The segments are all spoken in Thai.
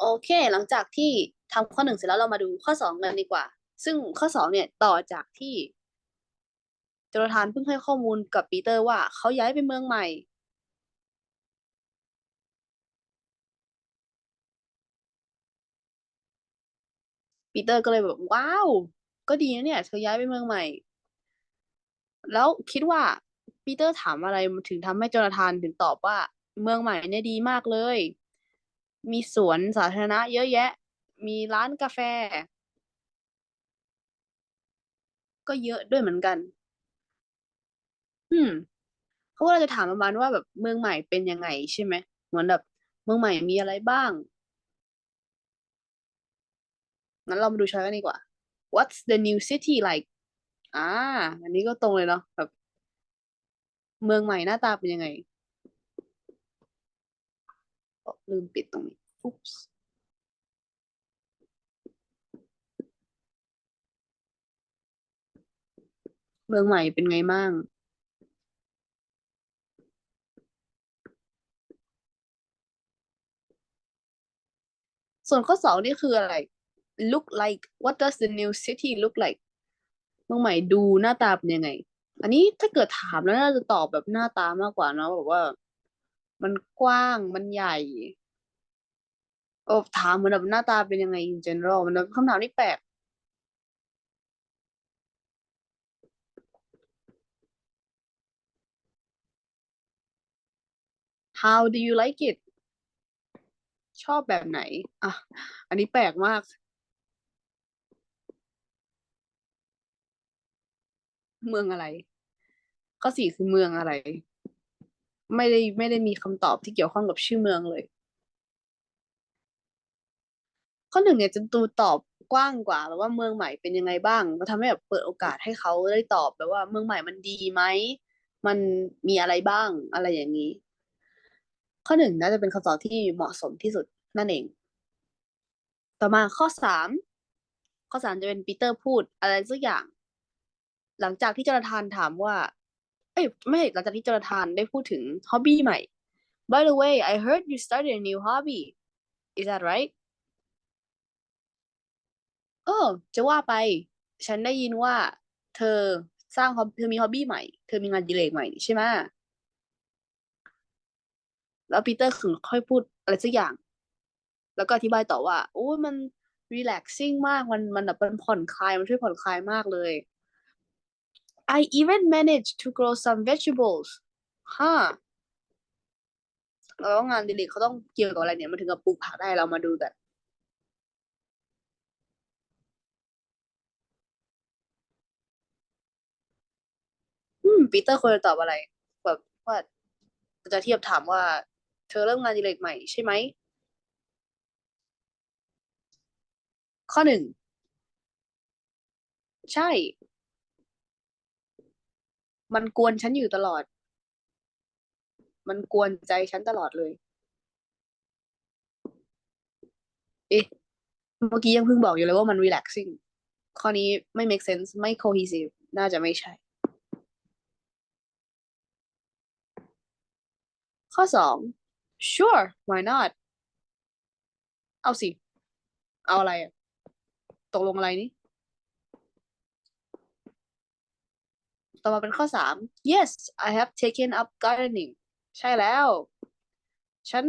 โอเค หลังจากที่ทำข้อหนึ่งเสร็จแล้วเรามาดูข้อสองกันดีกว่า ซึ่งข้อสองเนี่ยต่อจากที่โจนาธานเพิ่งให้ข้อมูลกับปีเตอร์ว่าเขาย้ายไปเมืองใหม่ ปีเตอร์ก็เลยแบบว้าว ก็ดีนะเนี่ยเธอย้ายไปเมืองใหม่ แล้วคิดว่าปีเตอร์ถามอะไรถึงทำให้โจนาธานถึงตอบว่า เมืองใหม่เนี่ยดีมากเลย มีสวนสาธารณะเยอะแยะ มีร้านกาแฟ ก็เยอะด้วยเหมือนกัน อืมเขาก็เลยจะถามประมาณว่าแบบเมืองใหม่เป็นยังไงใช่ไหมเหมือนแบบเมืองใหม่มีอะไรบ้าง งั้นเรามาดูช้อยกันดีกว่า What's the new city like อ่า อันนี้ก็ตรงเลยเนาะแบบ เมืองใหม่หน้าตาเป็นยังไง ลืมปิดตรงนี้ Oops เมืองใหม่เป็นไงบ้างส่วนข้อสองนี่คืออะไร look like what does the new city look like เมืองใหม่ดูหน้าตาเป็นยังไง อันนี้ถ้าเกิดถามแล้วน่าจะตอบแบบหน้าตามากกว่าเนาะแบบว่า มันกว้างมันใหญ่ โอ้ถามเหมือนแบบหน้าตาเป็นยังไง in general มันเป็นคำถามที่แปลก How do you like it ชอบแบบไหน อะ อันนี้แปลกมาก เมืองอะไร ข้อสี่คือเมืองอะไร ไม่ได้ไม่ได้มีคำตอบที่เกี่ยวข้องกับชื่อเมืองเลย ข้อหนึ่งเนี่ยจะตูตอบกว้างกว่าแบบว่าเมืองใหม่เป็นยังไงบ้างก็ทำให้แบบเปิดโอกาสให้เขาได้ตอบแบบว่า เมืองใหม่มันดีไหมมันมีอะไรบ้างอะไรอย่างนี้ ข้อหนึ่งน่าจะเป็นคำตอบที่เหมาะสมที่สุดนั่นเอง ต่อมาข้อสามข้อสามจะเป็นปีเตอร์พูดอะไรสักอย่าง หลังจากที่จอนาธานถามว่า เอ้ยไม่หลังจากที่จอนาธานได้พูดถึงฮ็อบบี้ใหม่ By the way I heard you started a new hobby is that right เออ จะว่าไป ฉันได้ยินว่า เธอสร้างฮอบเธอมีฮ็อบบี้ใหม่ เธอมีงานดิเรกใหม่ใช่ไหมแล้วปีเตอร์ถึงค่อยพูดอะไรสักอย่าง แล้วก็อธิบายต่อว่า โอ้ยมัน relaxing มาก มันมันแบบมันผ่อนคลาย มันช่วยผ่อนคลายมากเลย I even managed to grow some vegetables ฮะแล้วงานดิเรกเขาต้องเกี่ยวกับอะไรเนี่ย มันถึงกับปลูกผักได้เรามาดูกัน ปีเตอร์ควรจะตอบอะไร แบบว่าจะเทียบถามว่า เธอเริ่มงานอดิเรกใหม่ใช่ไหม ข้อหนึ่ง ใช่ มันกวนฉันอยู่ตลอด มันกวนใจฉันตลอดเลย เอ๊ะ เมื่อกี้ยังเพิ่งบอกอยู่เลยว่ามัน relaxing ข้อนี้ไม่ make sense ไม่ cohesive น่าจะไม่ใช่ ข้อสอง sure why not เอาสิ เอาอะไรอะตกลงอะไรนี่ ต่อมาเป็นข้อสาม yes I have taken up gardening ใช่แล้ว ฉัน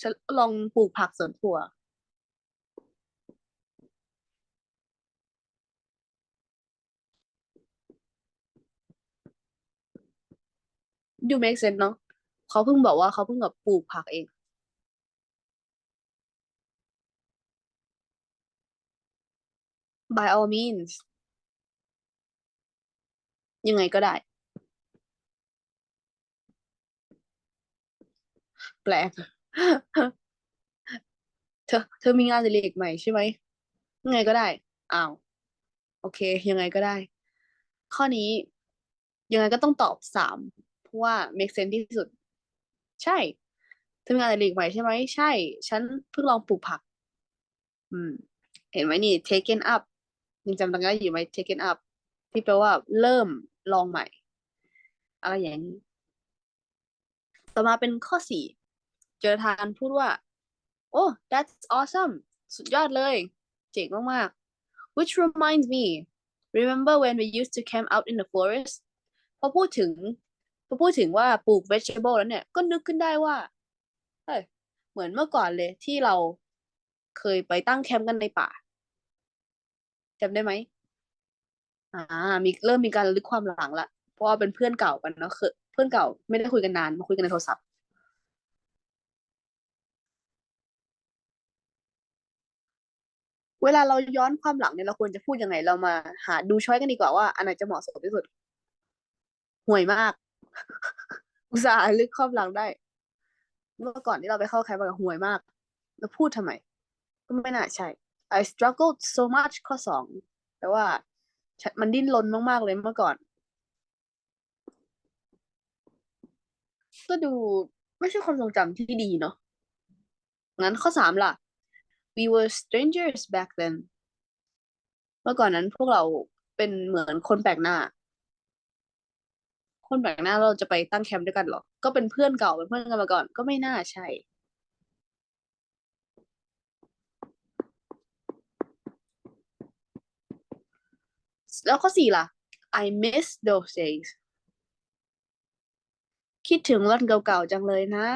ฉันลองปลูกผักสวนครัว ดู make sense เนาะเขาเพิ่งบอกว่าเขาเพิ่งแบบปลูกผักเอง by all means ยังไงก็ได้ แปลก เธอ เธอมีงานอดิเรกใหม่ใช่ไหม ยังไงก็ได้ อ้าว โอเค ยังไงก็ได้ ข้อนี้ยังไงก็ต้องตอบสาม ราะว่า make sense ที่สุด ใช่เธอมีงานอดิเรกใหม่ใช่ไหมใช่ ฉันเพิ่งลองปลูกผัก อืม เห็นไหมนี่ taken up ยังจำได้อยู่ไหม taken up ที่แปลว่าเริ่มลองใหม่ อะไรอย่างนี้ ต่อมาเป็นข้อสี่โจนาธานพูดว่า โอ้ that's awesome สุดยอดเลย เจ๋งมากๆ which reminds me remember when we used to camp out in the forest พอพูดถึง พอพูดถึงว่าปลูก vegetable แล้วเนี่ยก็นึกขึ้นได้ว่าเฮ้ยเหมือนเมื่อก่อนเลยที่เราเคยไปตั้งแคมป์กันในป่าจำได้ไหมอ่า มีเริ่มมีการลึกความหลังละเพราะว่าเป็นเพื่อนเก่ากันเนาะคือเพื่อนเก่าไม่ได้คุยกันนานมาคุยกันในโทรศัพท์เวลาเราย้อนความหลังเนี่ยเราควรจะพูดยังไง เรามาหาดูช้อยกันดีกว่าว่าอันไหนจะเหมาะสมที่สุดห่วยมาก อุตส่าห์ลึกความหลังได้ เมื่อก่อนที่เราไปเข้าแคมป์กับห่วยมาก แล้วพูดทำไม ก็ไม่น่าใช่ I struggled so much ข้อสองแปลว่า มันดิ้นรนมาก ๆ เลยเมื่อก่อน ก็ดูไม่ใช่ความทรงจำที่ดีเนาะ งั้นข้อสามล่ะ we were strangers back then เมื่อก่อนนั้นพวกเราเป็นเหมือนคนแปลกหน้า คนแปลกหน้าเราจะไปตั้งแคมป์ด้วยกันเหรอ ก็เป็นเพื่อนเก่าเป็นเพื่อนกันมาก่อน ก็ไม่น่าใช่ แล้วข้อสี่ล่ะ I miss those days คิดถึงวันเก่าๆจังเลยนะ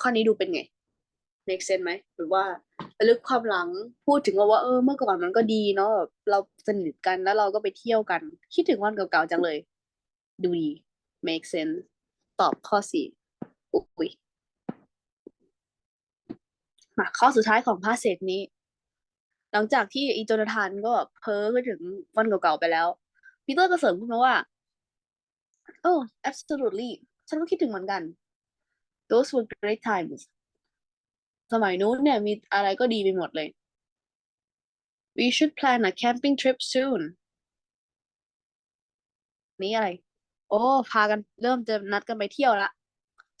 ข้อนี้ดูเป็นไง make sense ไหมหรือว่าระลึกความหลังพูดถึงว่าว่าเออเมื่อก่อนมันก็ดีเนาะแบบเราสนิทกันแล้วเราก็ไปเที่ยวกัน คิดถึงวันเก่าๆจังเลย ดูดี make sense ตอบข้อสี่อุ้ยมาข้อสุดท้ายของพาเซจนี้ หลังจากที่อีโจนาธานก็เพ้อก็ถึงวันเก่าๆไปแล้วปีเตอร์ก็เสริมขึ้นมาว่า โอ้ absolutely ฉันก็คิดถึงเหมือนกัน those were great times สมัยนู้นเนี่ยมีอะไรก็ดีไปหมดเลย we should plan a camping trip soon นี่อะไร โอ้ พากันเริ่มจะนัดกันไปเที่ยวละ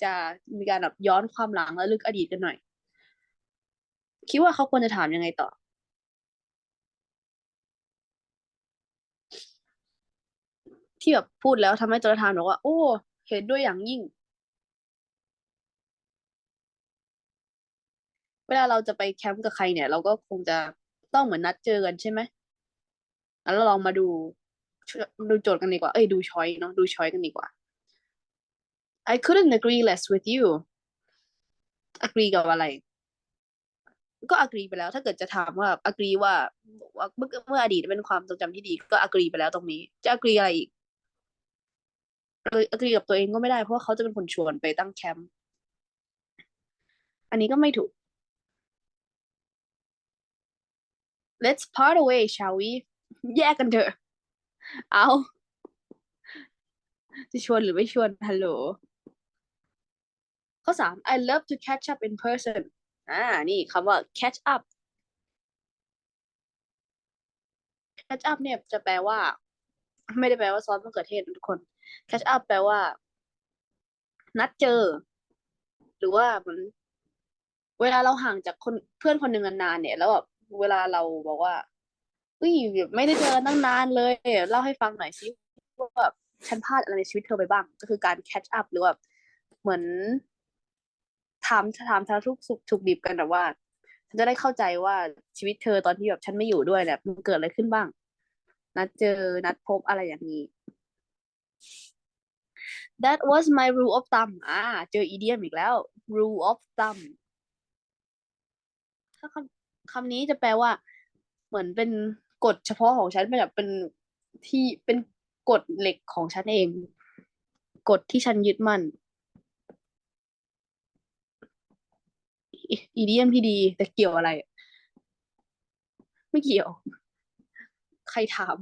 จะมีการแบบย้อนความหลังและลึกอดีตกันหน่อย คิดว่าเขาควรจะถามยังไงต่อ ที่แบบพูดแล้วทำให้จนาธานบอกว่า โอ้ เห็นด้วยอย่างยิ่ง วลาเราจะไปแคมป์กับใครเนี่ย เราก็คงจะต้องเหมือนนัดเจอกันใช่ไหมแล้วลองมาดูดูโจทย์กันดีกว่า เอ้ยดูช้อยเนาะดูช้อยกันดีกว่า I couldn't agree less with you agree กับอะไร ก็ agree ไปแล้ว ถ้าเกิดจะถามว่า agree ว่าว่าเมื่อเมื่ออดีตเป็นความทรงจำที่ดี ก็ agree ไปแล้วตรงนี้ จะ agree อะไรอีก agree กับตัวเองก็ไม่ได้ เพราะว่าเขาจะเป็นคนชวนไปตั้งแคมป์ อันนี้ก็ไม่ถูก let's part away shall we แยกกันเถอะ เอาจะชวนหรือไม่ชวนฮัลโหลข้อสาม I love to catch up in person อ่า นี่คำว่า catch up catch up เนี่ยจะแปลว่า ไม่ได้แปลว่าซอสมะเขือเทศทุกคน catch up แปลว่า นัดเจอ หรือว่าเหมือนเวลาเราห่างจากคนเพื่อนคนหนึ่งนานๆเนี่ย แล้วแบบ เวลาเราบอกว่าเฮ้ยไม่ได้เจอตั้งนานเลยเล่าให้ฟังหน่อยสิว่าแบบฉันพลาดอะไรในชีวิตเธอไปบ้าง ก็คือการ catch up หรือว่าเหมือนถามถามสารทุกสุขถูกดิบกันแต่ว่าฉันจะได้เข้าใจว่าชีวิตเธอตอนที่แบบฉันไม่อยู่ด้วยเนี่ยมันเกิดอะไรขึ้นบ้าง นัดเจอนัดพบอะไรอย่างนี้ That was my rule of thumb อ่า เจออีเดียมอีกแล้ว rule of thumb ถ้าคำ คำนี้จะแปลว่า เหมือนเป็นกฎเฉพาะของฉันเป็นแบบเป็นที่เป็นกฎเหล็กของฉันเอง กฎที่ฉันยึดมั่นอีเดียมที่ดี แต่เกี่ยวอะไร ไม่เกี่ยว ใครถาม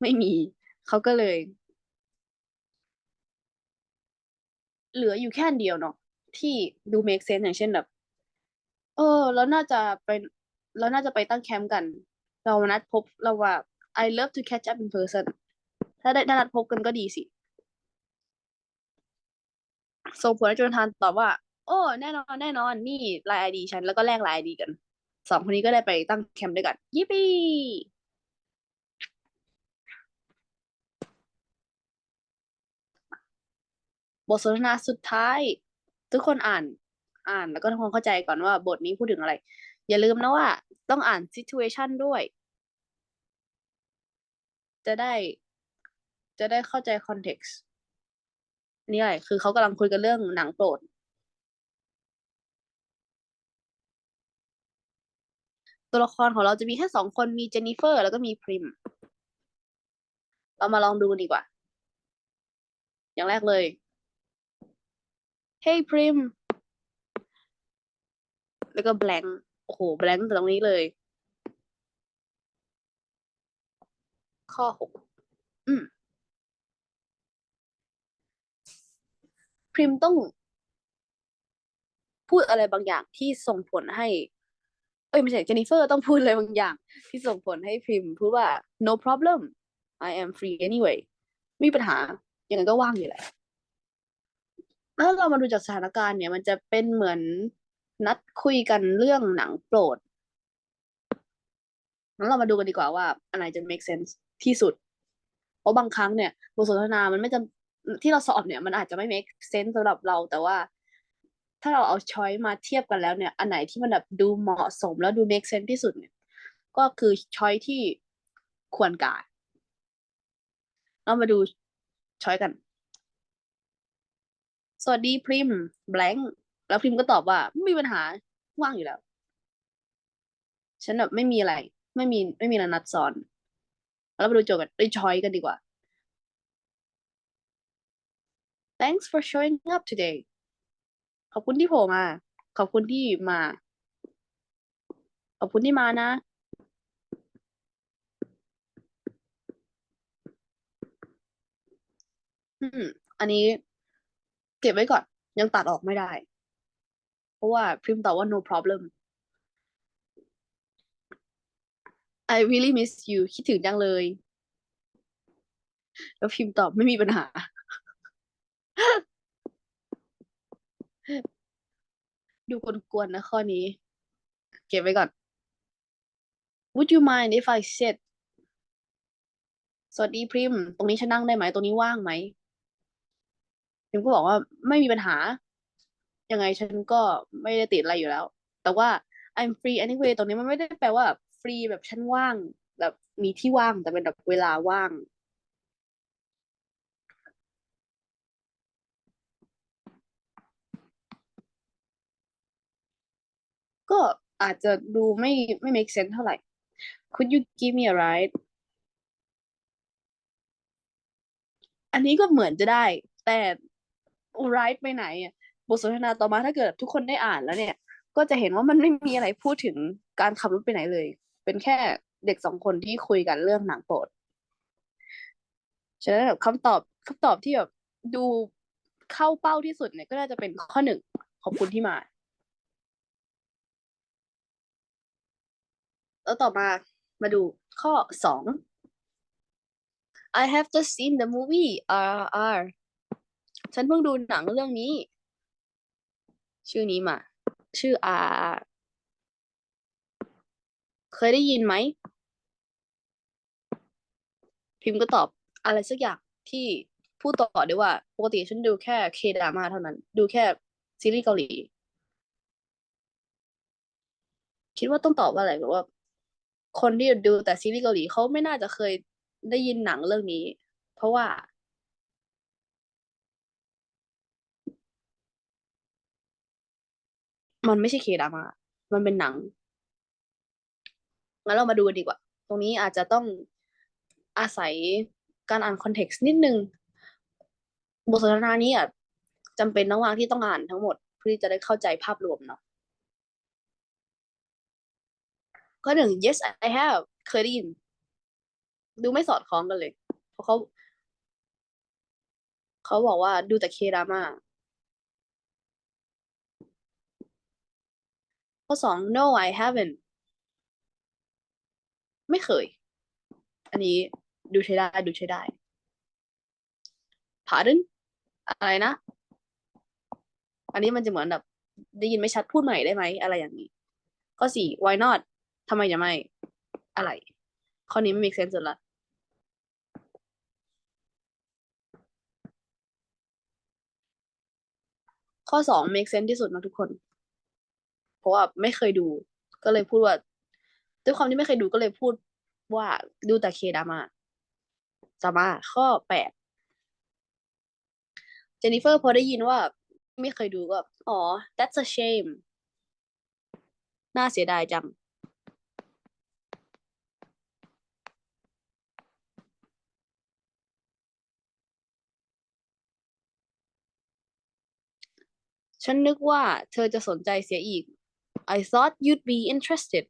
ไม่มี เขาก็เลย เหลืออยู่แค่เดียวเนาะที่ดู make sense อย่างเช่นแบบ เออเราน่าจะไปเราน่าจะไปตั้งแคมป์กัน เรานัดพบเราว่า I love to catch up in person ถ้าได้นัดพบกันก็ดีสิส่งผลให้โจนทานตอบว่า โอ้ แน่นอนแน่นอนนี่ไลน์ไอดีฉันแล้วก็แลกไลน์ไอดีกัน สองคนนี้ก็ได้ไปตั้งแคมป์ด้วยกัน ยิปปี้บทสนทนาสุดท้าย ทุกคนอ่าน อ่านแล้วก็ทำความเข้าใจก่อนว่าบทนี้พูดถึงอะไร อย่าลืมนะว่า ต้องอ่าน situation ด้วย จะได้จะได้เข้าใจ context นี่อะไรคือเขากำลังคุยกันเรื่องหนังโปรด ตัวละครของเราจะมีแค่สองคนมีเจนนิเฟอร์ แล้วก็มีพริม เรามาลองดูดีกว่า อย่างแรกเลย Hey พริม แล้วก็ blank โอ้โห blank ตรงนี้เลย ข้อหกอืมพริมต้อง พูดอะไรบางอย่างที่ส่งผลให้ เอ้ยไม่ใช่เจนนิเฟอร์ต้องพูดอะไรบางอย่าง ที่ส่งผลให้พริมพูดว่า no problem I am free anyway ไม่มีปัญหายังไงก็ว่างอยู่แหละแล้วเรามาดูจากสถานการณ์เนี่ย มันจะเป็นเหมือน นัดคุยกันเรื่องหนังโปรด งั้นเรามาดูกันดีกว่าว่าอันไหนจะ make sense ที่สุด เพราะบางครั้งเนี่ยบทสนทนามันไม่จำที่เราสอบเนี่ย มันอาจจะไม่ make sense สำหรับเราแต่ว่าถ้าเราเอาช้อยมาเทียบกันแล้วเนี่ย อันไหนที่มันแบบดูเหมาะสมแล้วดู make sense ที่สุดเนี่ย ก็คือช้อยที่ควรกาเรามาดูช้อยกัน สวัสดีพริม blank แล้วพิมก็ตอบว่าไม่มีปัญหาว่างอยู่แล้ว ฉันแบบไม่มีอะไร ไม่มีไม่มีอะนัดซ้อน แล้วมาดูโจทย์กันด้วยช้อยกันดีกว่า Thanks for showing up today ขอบคุณที่โผล่มา ขอบคุณที่มา ขอบคุณที่มานะอืมอันนี้เก็บไว้ก่อน ยังตัดออกไม่ได้ ราะว่าพิมตอบว่า no problem I really miss you คิดถึงจังเลย แล้วพิมพ์ตอบไม่มีปัญหา ดูกวนๆนะข้อนี้ เก็บไว้ก่อน Would you mind if I sit สวัสดีพิมตรงนี้ฉันนั่งได้ไหม ตรงนี้ว่างไหมพิมก็บอกว่าไม่มีปัญหา ยังไงฉันก็ไม่ได้ติดอะไรอยู่แล้ว แต่ว่า I'm free anyway ตรงนี้มันไม่ได้แปลว่าฟรีแบบฉันว่าง แบบมีที่ว่าง แต่เป็นแบบเวลาว่าง ก็อาจจะดูไม่ไม่ make sense เท่าไหร่ Could you give me a ride อันนี้ก็เหมือนจะได้ แต่ ride ไปไหนอะ บทสนทนาต่อมาถ้าเกิดทุกคนได้อ่านแล้วเนี่ย ก็จะเห็นว่ามันไม่มีอะไรพูดถึงการขับรถไปไหนเลย เป็นแค่เด็กสองคนที่คุยกันเรื่องหนังโปรดฉะนั้นแบบคำตอบคำตอบที่แบบดูเข้าเป้าที่สุดเนี่ยก็น่าจะเป็นข้อหนึ่งขอบคุณที่มา แล้วต่อมามาดูข้อสอง I have just seen the movie RRR ฉันเพิ่งดูหนังเรื่องนี้ ชื่อนี้มา ชื่อ RRR เคยได้ยินไหม พิมพ์ก็ตอบอะไรสักอย่างที่พูดต่อได้ว่า ปกติฉันดูแค่เคดรามาเท่านั้น ดูแค่ซีรีส์เกาหลี คิดว่าต้องตอบว่าอะไรแบบว่า คนที่ดูแต่ซีรีส์เกาหลีเขาไม่น่าจะเคยได้ยินหนังเรื่องนี้ เพราะว่า มันไม่ใช่เคดราม่ามันเป็นหนัง งั้นเรามาดูกันดีกว่า ตรงนี้อาจจะต้องอาศัยการอ่านคอนเท็กซ์นิดนึง บทสนทนานี้อะจำเป็นต้องวางที่ต้องอ่านทั้งหมด เพื่อที่จะได้เข้าใจภาพรวมเนาะข้อหนึ่ง yes I have เคยได้ยิน ดูไม่สอดคล้องกันเลย เพราะเขา เขาบอกว่าดูแต่เคดราม่า ข้อสอง no I haven't ไม่เคย อันนี้ดูใช้ได้ดูใช้ได้ pardon อะไรนะ อันนี้มันจะเหมือนแบบ ได้ยินไม่ชัดพูดใหม่ได้ไหม อะไรอย่างนี้ ข้อสี่ why not ทำไมจะไม่ อะไร ข้อนี้ไม่ make sense สุดละข้อสอง make sense ที่สุดนะทุกคน เพราะว่าไม่เคยดู ก็เลยพูดว่าด้วยความที่ไม่เคยดูก็เลยพูดว่าดูแต่เคดามาต่อมาข้อแปดเจนนิเฟอร์พอได้ยินว่า ไม่เคยดูก็อ๋อ that's a shame น่าเสียดายจัง ฉันนึกว่าเธอจะสนใจเสียอีก I thought you'd be interested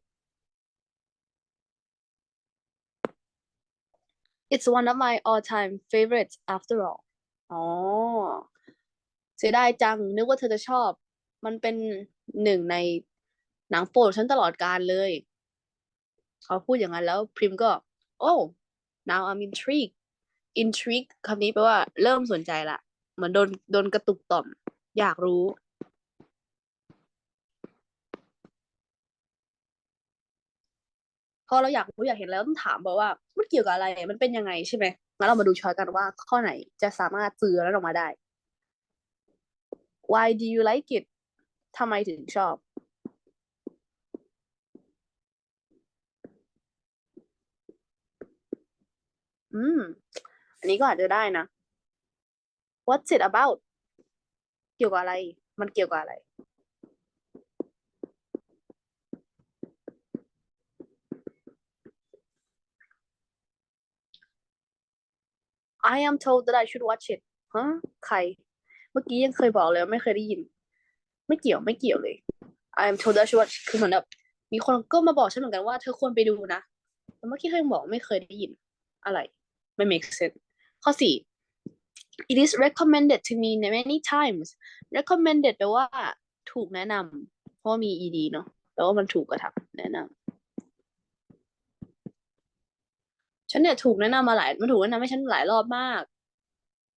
It's one of my all-time favorites after all อ๋อ เสียดายจัง นึกว่าเธอจะชอบ มันเป็นหนึ่งในหนังโปรดฉันตลอดกาลเลย เขาพูดอย่างนั้นแล้วพริมก็ oh now I'm intrigued intrigued คำนี้แปลว่าเริ่มสนใจละ เหมือนโดนโดนกระตุกต่อม อยากรู้ อเราอยากรู้อยากเห็นแล้วต้องถามบอกว่ามันเกี่ยวกับอะไร มันเป็นยังไงใช่ไหมงั้นเรามาดูช้อยกันว่าข้อไหนจะสามารถซื้อแล้วออกมาได้ Why do you like it ทำไมถึงชอบ อืม อันนี้ก็อาจจะได้นะ What's it about เกี่ยวกับอะไร มันเกี่ยวกับอะไร I am told that I should watch it ฮะใคร เมื่อกี้ยังเคยบอกเลยว่าไม่เคยได้ยิน ไม่เกี่ยวไม่เกี่ยวเลย I am told that I should watch คือเหมือนแบบมีคนก็มาบอกฉันเหมือนกันว่าเธอควรไปดูนะแต่เมื่อกี้เธอยังบอกไม่เคยได้ยินอะไรไม่ make sense ข้อสี่ it is recommended to me many times recommended แปลว่าถูกแนะนำเพราะมี ed เนาะแปลว่ามันถูกกระทำแนะนำ ฉันเนี่ยถูกแนะนำมาหลายมันถูกแนะนำให้ฉันหลายรอบมาก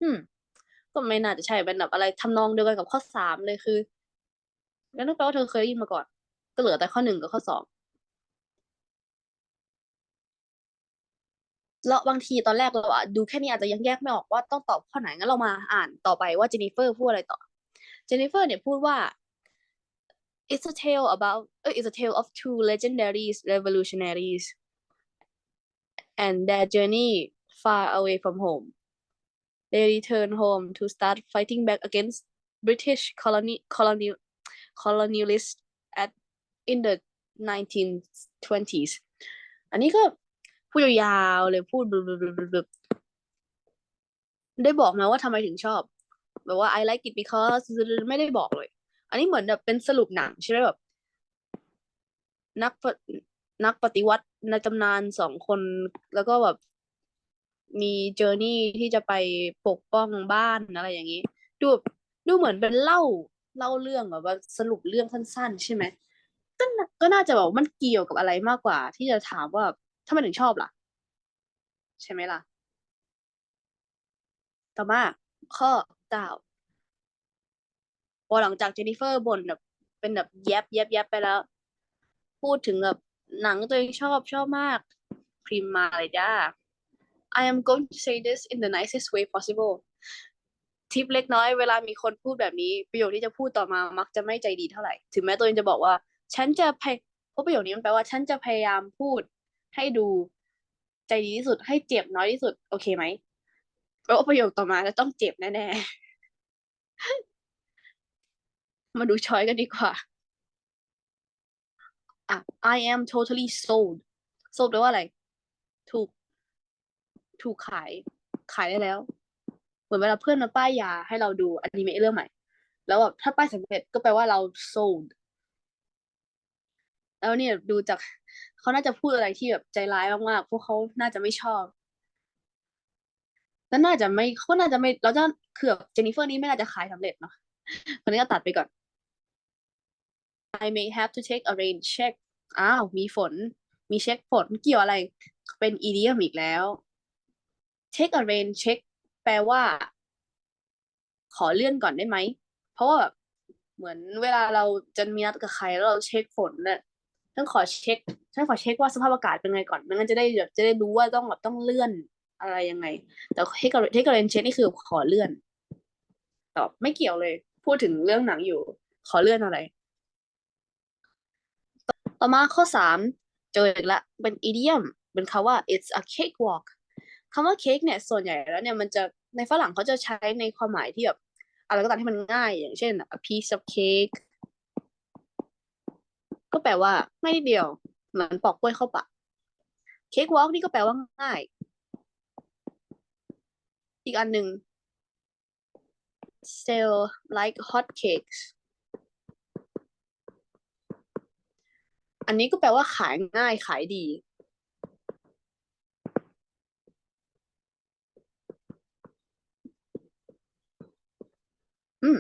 อืม ก็ไม่น่าจะใช่เป็นแบบอะไรทำนองเดียวกันกับข้อสามเลยคืองั้นต้องแปลว่าเธอเคยได้ยินมาก่อน ก็เหลือแต่ข้อหนึ่งกับข้อสองแล้วบางทีตอนแรกเราอะดูแค่นี้อาจจะยังแยกไม่ออกว่าต้องตอบข้อไหนงั้นเรามาอ่านต่อไปว่าเจนนิเฟอร์พูดอะไรต่อเจนนิเฟอร์เนี่ยพูดว่า it's a tale about it's a tale of two legendary revolutionaries and their journey far away from home they return home to start fighting back against British colony colony colonialists at in the 1920s อันนี้ก็พูดยาวๆเลยพูดบลบได้บอกไหมว่าทำไมถึงชอบ แบบว่า I like it because ไม่ได้บอกเลย อันนี้เหมือนแบบเป็นสรุปหนังใช่ไหมแบบนัก นักปฏิวัติในตำนานสองคน แล้วก็แบบมีเจอร์นี่ที่จะไปปกป้องบ้านอะไรอย่างนี้ ดูดูเหมือนเป็นเล่าเล่าเรื่องแบบว่าสรุปเรื่องสั้น ๆ ใช่ไหมก็น่าก็น่าจะบอกมันเกี่ยวกับอะไรมากกว่า ที่จะถามว่าทำไมถึงชอบล่ะ ใช่ไหมล่ะ ต่อมาข้อเก้าพอหลังจากเจนนิเฟอร์บ่นแบบเป็นแบบแยบแยบแยบไปแล้ว พูดถึงแบบ หนังตัวเองชอบชอบมากพริมมาเลยจ้า I am going to say this in the nicest way possible ทิปเล็กน้อยเวลามีคนพูดแบบนี้ ประโยคที่จะพูดต่อมามักจะไม่ใจดีเท่าไหร่ ถึงแม้ตัวเองจะบอกว่า ฉันจะพยเพราะประโยคนี้มันแปลว่า ฉันจะพยายามพูดให้ดูใจดีที่สุดให้เจ็บน้อยที่สุด โอเคไหมแปลว่าประโยคต่อมาจะต้องเจ็บแน่ๆ มาดูช้อยกันดีกว่า อะ I am totally sold sold แปลว่าอะไร ถูก ถูกขาย ขายได้แล้ว เหมือนเวลาเพื่อนมาป้ายยาให้เราดูอนิเมะเรื่องใหม่ แล้วแบบถ้าป้ายสำเร็จก็แปลว่าเรา sold แล้วเนี่ยดูจากเขาน่าจะพูดอะไรที่แบบใจร้ายมากๆ พวกเขาน่าจะไม่ชอบแล้วน่าจะไม่เขาน่าจะไม่เราจะคือแบบเจนนิเฟอร์นี้ไม่น่าจะขายสำเร็จเนาะคนนี้ก็ตัดไปก่อน I may have to take a rain check อ้าว มีฝน มีเช็คฝนเกี่ยวอะไร เป็น idiom อีกแล้ว take a rain check แปลว่า ขอเลื่อนก่อนได้ไหม เพราะว่าแบบเหมือนเวลาเราจะมีนัดกับใครแล้วเราเช็คฝนเนี่ยฉันขอเช็คฉันขอเช็คว่าสภาพอากาศเป็นไงก่อนไม่งั้นจะได้แบบจะได้รู้ว่าต้องแบบต้องเลื่อนอะไรยังไง แต่เทคเทคเรนเช็คนี่คือขอเลื่อนตอบไม่เกี่ยวเลย พูดถึงเรื่องหนังอยู่ ขอเลื่อนอะไร ต่อมาข้อสามเจออีกละเป็น idiom เป็นคำว่า it's a cakewalk คำว่าเค้กเนี่ยส่วนใหญ่แล้วเนี่ยมันจะในฝรั่งเขาจะใช้ในความหมายที่แบบอะไรก็ตามที่มันง่าย อย่างเช่น a piece of cake ก็แปลว่าง่ายนิดเดียว เหมือนปอกกล้วยเข้าปากเค้กวอล์กนี่ก็แปลว่าง่าย อีกอันหนึ่ง sell like hot cakes อันนี้ก็แปลว่าขายง่ายขายดี อืม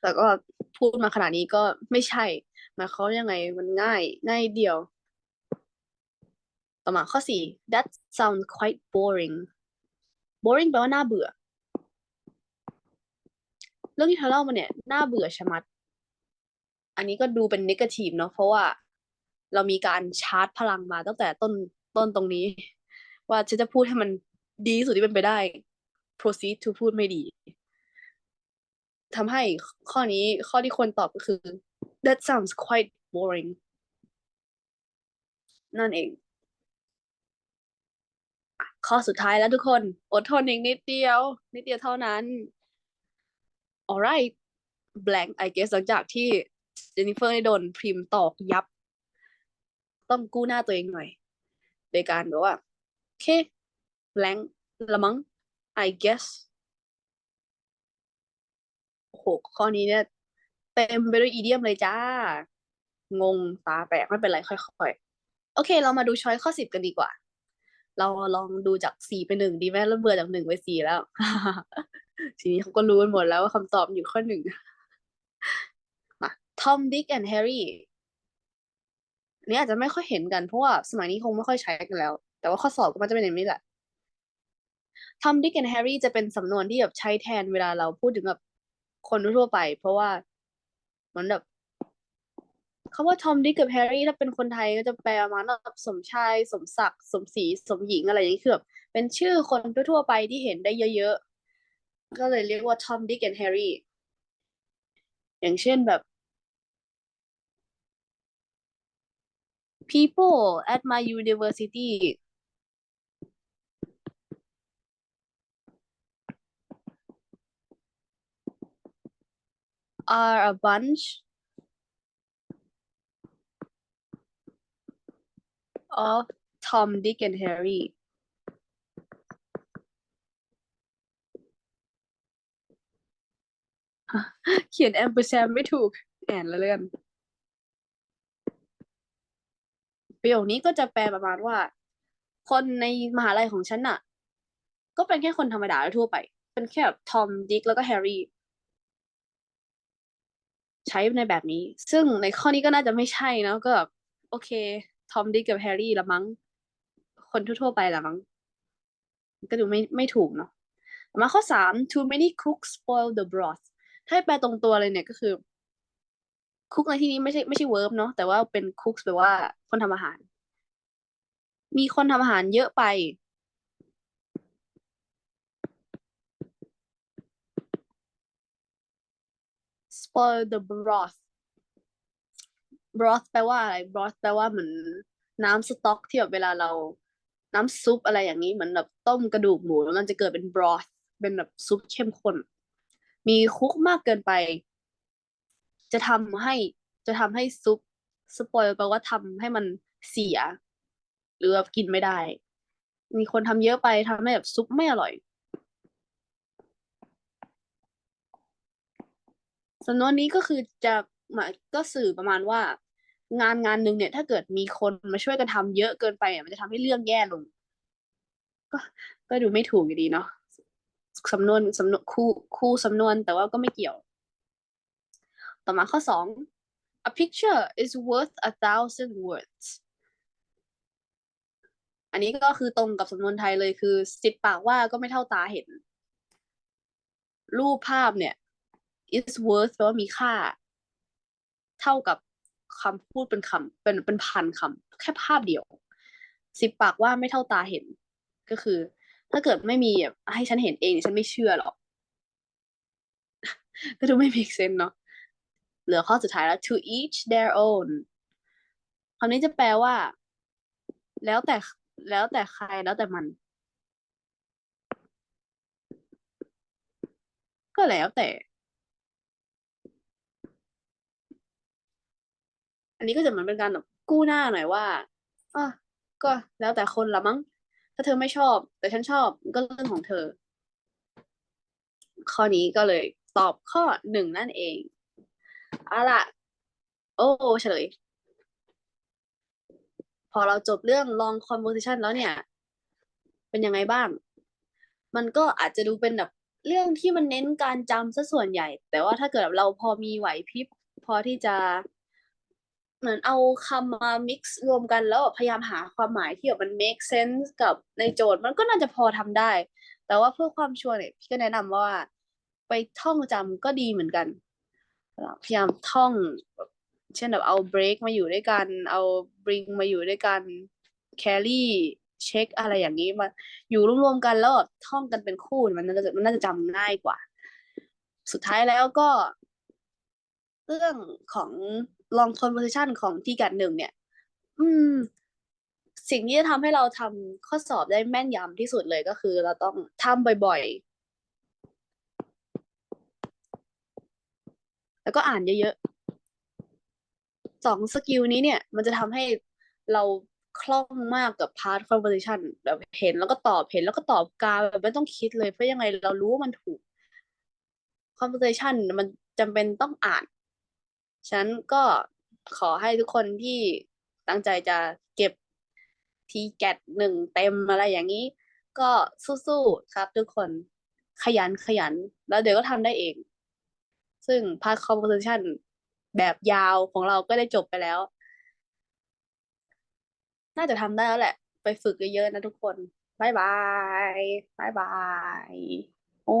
แต่ก็พูดมาขนาดนี้ก็ไม่ใช่หมายความว่ายังไงมันง่าย ง่ายเดียว ต่อมาข้อสี่ that sounds quite boring boring แปลว่าน่าเบื่อ เรื่องที่เธอเล่ามาเนี่ย น่าเบื่อชะมัด อันนี้ก็ดูเป็น negative เนาะเพราะว่าเรามีการชาร์จพลังมาตั้งแต่ต้นต้นตรงนี้ ว่าฉันจะพูดให้มันดีสุดที่เป็นไปได้ proceed to พูดไม่ดีทำให้ข้อนี้ข้อที่ควรตอบก็คือ that sounds quite boring นั่นเอง ข้อสุดท้ายแล้วทุกคน อดทนอีกนิดเดียว นิดเดียวเท่านั้น alright blank I guess หลังจากที่ เจนนิเฟอร์ได้โดนพริมตอกยับ ต้องกู้หน้าตัวเองหน่อย โดยการแบบว่าเค blank ละมั้ง I guess โอ้โหข้อนี้เนี่ย เต็มไปด้วยอีเดียมเลยจ้า งงตาแตกไม่เป็นไรค่อยๆ โอเค เรามาดูช้อยข้อสิบกันดีกว่า เราลองดูจากสี่ไปหนึ่งดีไหมแล้วเบื่อจากหนึ่งไปสี่แล้ว ทีนี้เขาก็รู้กันหมดแล้วว่าคำตอบอยู่ข้อหนึ่ง มา Tom Dick and Harry อันนี้อาจจะไม่ค่อยเห็นกันเพราะว่าสมัยนี้คงไม่ค่อยใช้กันแล้ว แต่ว่าข้อสอบก็มันจะเป็นอย่างนี้แหละ Tom Dick and Harry จะเป็นสำนวนที่แบบใช้แทนเวลาเราพูดถึงแบบคนทั่วไป เพราะว่าเหมือนแบบคำว่าทอมดิกกับแฮร์รี่ถ้าเป็นคนไทยก็จะแปลประมาณแบบสมชาย สมศักดิ์สมศรีสมหญิงอะไรอย่างนี้คือแบบเป็นชื่อคนทั่วไปที่เห็นได้เยอะๆก็เลยเรียกว่าทอมดิกและแฮร์รี่อย่างเช่นแบบ people at my university are a bunch of Tom, Dick and Harry เขียนแอมเปอร์แซมไม่ถูกแอนละเลื่อน ประโยคนี้ก็จะแปลประมาณว่า คนในมหาลัยของฉันน่ะ ก็เป็นแค่คนธรรมดาทั่วไป เป็นแค่แบบทอมดิกแล้วก็แฮร์รี่ใช้ในแบบนี้ ซึ่งในข้อนี้ก็น่าจะไม่ใช่นะก็แบบโอเค ทอมดิกกับแฮร์รี่ละมั้ง คนทั่วๆไปละมั้ง ก็ดูไม่ไม่ถูกเนาะมาข้อสาม too many cooks spoil the broth ถ้าแปลตรงตัวเลยเนี่ยก็คือ คุกในที่นี้ไม่ใช่ไม่ใช่เวิร์บเนาะแต่ว่าเป็นคุกแปลว่าคนทำอาหาร มีคนทำอาหารเยอะไป spoil the broth broth แปลว่าอะไร broth แปลว่าเหมือนน้ำสต๊อกที่แบบเวลาเราน้ำซุปอะไรอย่างนี้เหมือนแบบต้มกระดูกหมูแล้วมันจะเกิดเป็น broth เป็นแบบซุปเข้มข้น มีคุกมากเกินไป จะทำให้จะทำให้ซุปสปอยแปลว่าทำให้มันเสีย หรือแบบกินไม่ได้ มีคนทำเยอะไปทำให้แบบซุปไม่อร่อยสำนวนนี้ก็คือจะหมายก็สื่อประมาณว่า งานงานหนึ่งเนี่ย ถ้าเกิดมีคนมาช่วยกันทำเยอะเกินไปอะมันจะทำให้เรื่องแย่ลง ก็ก็ดูไม่ถูกอยู่ดีเนาะสำนวนสำนวนคู่คู่สำนวนแต่ว่าก็ไม่เกี่ยว ต่อมาข้อสอง a picture is worth a thousand words อันนี้ก็คือตรงกับสำนวนไทยเลยคือสิบปากว่าก็ไม่เท่าตาเห็น รูปภาพเนี่ย is worth แปลว่ามีค่า เท่ากับคำพูดเป็นคำเป็นเป็นพันคำแค่ภาพเดียว สิบปากว่าไม่เท่าตาเห็น ก็คือ ถ้าเกิดไม่มีแบบให้ฉันเห็นเองฉันไม่เชื่อหรอก ก็ดูไม่ make sense เนาะ เหลือข้อสุดท้ายแล้ว to each their own คำนี้จะแปลว่า แล้วแต่แล้วแต่ใครแล้วแต่มัน ก็แล้วแต่ อันนี้ก็จะเหมือนเป็นการแบบกู้หน้าหน่อยว่าอะก็แล้วแต่คนละมั้ง ถ้าเธอไม่ชอบ แต่ฉันชอบก็เรื่องของเธอ ข้อนี้ก็เลยตอบข้อหนึ่งนั่นเอง เอาล่ะ โอ้เฉลย พอเราจบเรื่อง long conversation แล้วเนี่ย เป็นยังไงบ้าง มันก็อาจจะดูเป็นแบบเรื่องที่มันเน้นการจำซะส่วนใหญ่ แต่ว่าถ้าเกิดเราพอมีไหวพริบพอที่จะเหมือนเอาคำมา mix รวมกันแล้วพยายามหาความหมายที่แบบมัน make sense กับในโจทย์มันก็น่าจะพอทำได้ แต่ว่าเพื่อความชัวร์เนี่ยพี่ก็แนะนำว่า ไปท่องจำก็ดีเหมือนกัน พยายามท่องเช่นแบบเอา break มาอยู่ด้วยกัน เอา bring มาอยู่ด้วยกัน carry เช็คอะไรอย่างนี้มาอยู่รวมๆกันแล้วแบบท่องกันเป็นคู่มันน่าจะมันน่าจะจำง่ายกว่า สุดท้ายแล้วก็ เรื่องของ long conversation ของที่กัดหนึ่งเนี่ย อืม สิ่งที่จะทำให้เราทำข้อสอบได้แม่นยำที่สุดเลยก็คือ เราต้องทำบ่อยๆ แล้วก็อ่านเยอะๆสองสกิลนี้เนี่ย มันจะทำให้เราคล่องมากกับ part conversation แบบเห็นแล้วก็ตอบเห็นแล้วก็ตอบกาแบบไม่ต้องคิดเลยเพราะยังไงเรารู้ว่ามันถูก conversation มันจำเป็นต้องอ่าน ฉันก็ขอให้ทุกคนที่ตั้งใจจะเก็บทีแกตหนึ่งเต็มอะไรอย่างนี้ ก็สู้ๆครับทุกคนขยันขยัน แล้วเดี๋ยวก็ทำได้เอง ซึ่ง part conversation แบบยาวของเราก็ได้จบไปแล้ว น่าจะทำได้แล้วแหละ ไปฝึกเยอะๆนะทุกคนบายบายบายบายโอ้